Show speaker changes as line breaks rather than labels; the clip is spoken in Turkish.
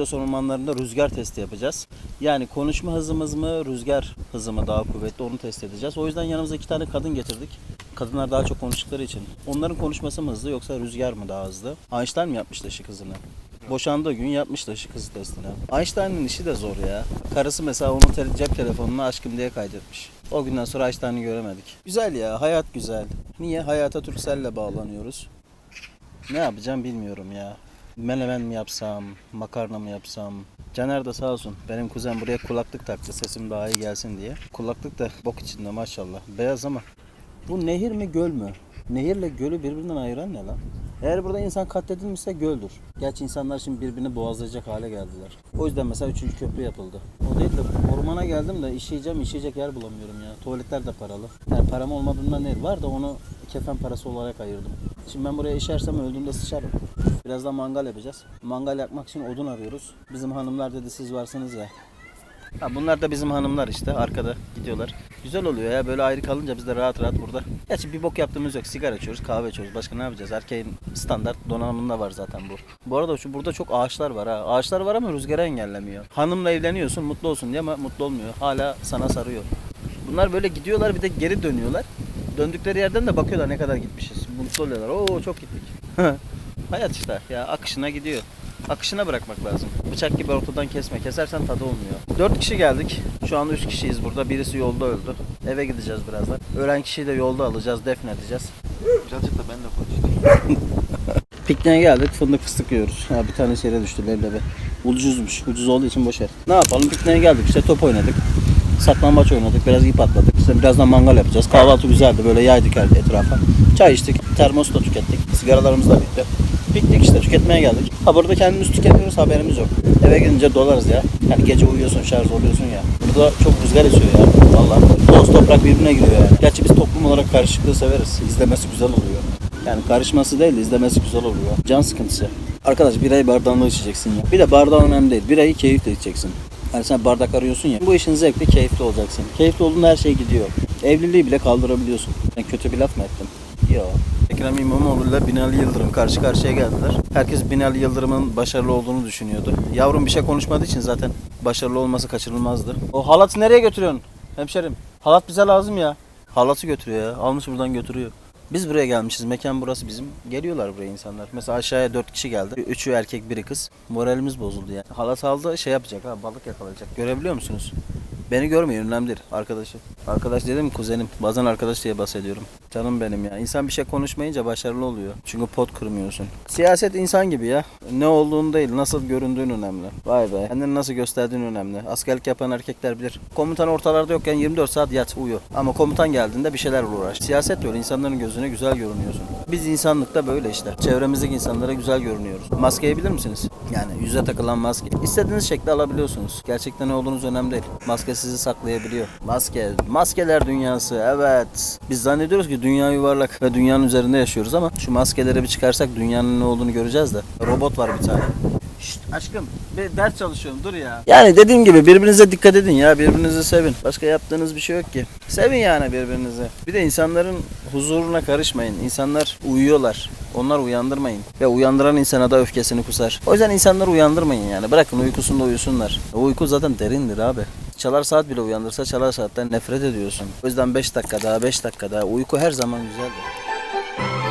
Los ormanlarında rüzgar testi yapacağız. Yani konuşma hızımız mı, rüzgar hızı mı daha kuvvetli onu test edeceğiz. O yüzden yanımıza iki tane kadın getirdik. Kadınlar daha çok konuştukları için. Onların konuşması mı hızlı yoksa rüzgar mı daha hızlı? Einstein mi yapmıştı ışık hızını? Boşandığı gün yapmıştı ışık hızı testini. Einstein'ın işi de zor ya. Karısı mesela onun te- cep telefonuna aşkım diye kaydetmiş. O günden sonra Einstein'ı göremedik. Güzel ya, hayat güzel. Niye? Hayata Türkcell'le bağlanıyoruz. Ne yapacağım bilmiyorum ya. Menemen mi yapsam, makarna mı yapsam? Caner de sağ olsun. Benim kuzen buraya kulaklık taktı sesim daha iyi gelsin diye. Kulaklık da bok içinde maşallah. Beyaz ama. Bu nehir mi göl mü? Nehirle gölü birbirinden ayıran ne lan? Eğer burada insan katledilmişse göldür. Gerçi insanlar şimdi birbirini boğazlayacak hale geldiler. O yüzden mesela üçüncü köprü yapıldı. O değil de ormana geldim de işeyeceğim işeyecek yer bulamıyorum ya. Tuvaletler de paralı. Yani param olmadığından değil. Var da onu kefen parası olarak ayırdım. Şimdi ben buraya işersem öldüğümde sıçarım. Birazdan mangal yapacağız. Mangal yakmak için odun arıyoruz. Bizim hanımlar dedi siz varsınız ya. Ha, bunlar da bizim hanımlar işte arkada gidiyorlar. Güzel oluyor ya böyle ayrı kalınca biz de rahat rahat burada. Gerçi bir bok yaptığımız yok. Sigara içiyoruz, kahve içiyoruz. Başka ne yapacağız? Erkeğin standart donanımında var zaten bu. Bu arada şu burada çok ağaçlar var ha. Ağaçlar var ama rüzgarı engellemiyor. Hanımla evleniyorsun mutlu olsun diye ama mutlu olmuyor. Hala sana sarıyor. Bunlar böyle gidiyorlar bir de geri dönüyorlar. Döndükleri yerden de bakıyorlar ne kadar gitmişiz. Mutlu oluyorlar. Oo çok gittik. Hayat işte ya akışına gidiyor. Akışına bırakmak lazım. Bıçak gibi ortadan kesme. Kesersen tadı olmuyor. Dört kişi geldik. Şu an üç kişiyiz burada. Birisi yolda öldü. Eve gideceğiz birazdan. Ölen kişiyi de yolda alacağız. Defnedeceğiz.
Birazcık da benimle konuşayım.
Pikniğe geldik. Fındık fıstık yiyoruz. Ha, bir tane şere düştü leblebi. Ucuzmuş. Ucuz olduğu için boş ver. Ne yapalım? Pikniğe geldik. İşte top oynadık. Saklambaç oynadık. Biraz ip atladık. İşte birazdan mangal yapacağız. Kahvaltı güzeldi. Böyle yaydık her etrafa. Çay içtik. Termos da tükettik. Sigaralarımız da bitti. Piknik işte tüketmeye geldik. Ha burada kendimiz tüketiyoruz haberimiz yok. Eve gidince dolarız ya. Yani gece uyuyorsun şarj oluyorsun ya. Burada çok rüzgar esiyor ya. Vallahi toz toprak birbirine giriyor yani. Gerçi biz toplum olarak karışıklığı severiz. İzlemesi güzel oluyor. Yani karışması değil de izlemesi güzel oluyor. Can sıkıntısı. Arkadaş birayı bardağında içeceksin ya. Bir de bardağı önemli değil. Birayı keyifle içeceksin. Yani sen bardak arıyorsun ya. Bu işin zevkli, keyifli olacaksın. Keyifli olduğunda her şey gidiyor. Evliliği bile kaldırabiliyorsun. Ben kötü bir laf mı ettim? Yok. Ekrem İmamoğlu ile Binali Yıldırım karşı karşıya geldiler. Herkes Binali Yıldırım'ın başarılı olduğunu düşünüyordu. Yavrum bir şey konuşmadığı için zaten başarılı olması kaçırılmazdı. O halatı nereye götürüyorsun hemşerim? Halat bize lazım ya. Halatı götürüyor ya. Almış buradan götürüyor. Biz buraya gelmişiz. Mekan burası bizim. Geliyorlar buraya insanlar. Mesela aşağıya dört kişi geldi. Üçü erkek, biri kız. Moralimiz bozuldu yani. Halat aldı şey yapacak ha balık yakalayacak. Görebiliyor musunuz? Beni görmüyor önemli değil arkadaşı. Arkadaş dedim kuzenim. Bazen arkadaş diye bahsediyorum. Canım benim ya. İnsan bir şey konuşmayınca başarılı oluyor. Çünkü pot kırmıyorsun. Siyaset insan gibi ya. Ne olduğun değil, nasıl göründüğün önemli. Vay be. Kendini nasıl gösterdiğin önemli. Askerlik yapan erkekler bilir. Komutan ortalarda yokken 24 saat yat, uyu. Ama komutan geldiğinde bir şeyler uğraş. Siyaset de öyle. insanların gözüne güzel görünüyorsun. Biz insanlıkta böyle işte. Çevremizdeki insanlara güzel görünüyoruz. Maskeyi bilir misiniz? Yani yüze takılan maske. İstediğiniz şekli alabiliyorsunuz. Gerçekten ne olduğunuz önemli değil. Maske sizi saklayabiliyor. Maske, maskeler dünyası evet. Biz zannediyoruz ki dünya yuvarlak ve dünyanın üzerinde yaşıyoruz ama şu maskeleri bir çıkarsak dünyanın ne olduğunu göreceğiz de. Robot var bir tane. Şşt aşkım bir ders çalışıyorum dur ya. Yani dediğim gibi birbirinize dikkat edin ya birbirinizi sevin. Başka yaptığınız bir şey yok ki. Sevin yani birbirinizi. Bir de insanların huzuruna karışmayın. İnsanlar uyuyorlar. Onları uyandırmayın. Ve uyandıran insana da öfkesini kusar. O yüzden insanları uyandırmayın yani. Bırakın uykusunda uyusunlar. Uyku zaten derindir abi. Çalar saat bile uyandırsa çalar saatten nefret ediyorsun. O yüzden 5 dakika daha 5 dakika daha uyku her zaman güzeldir.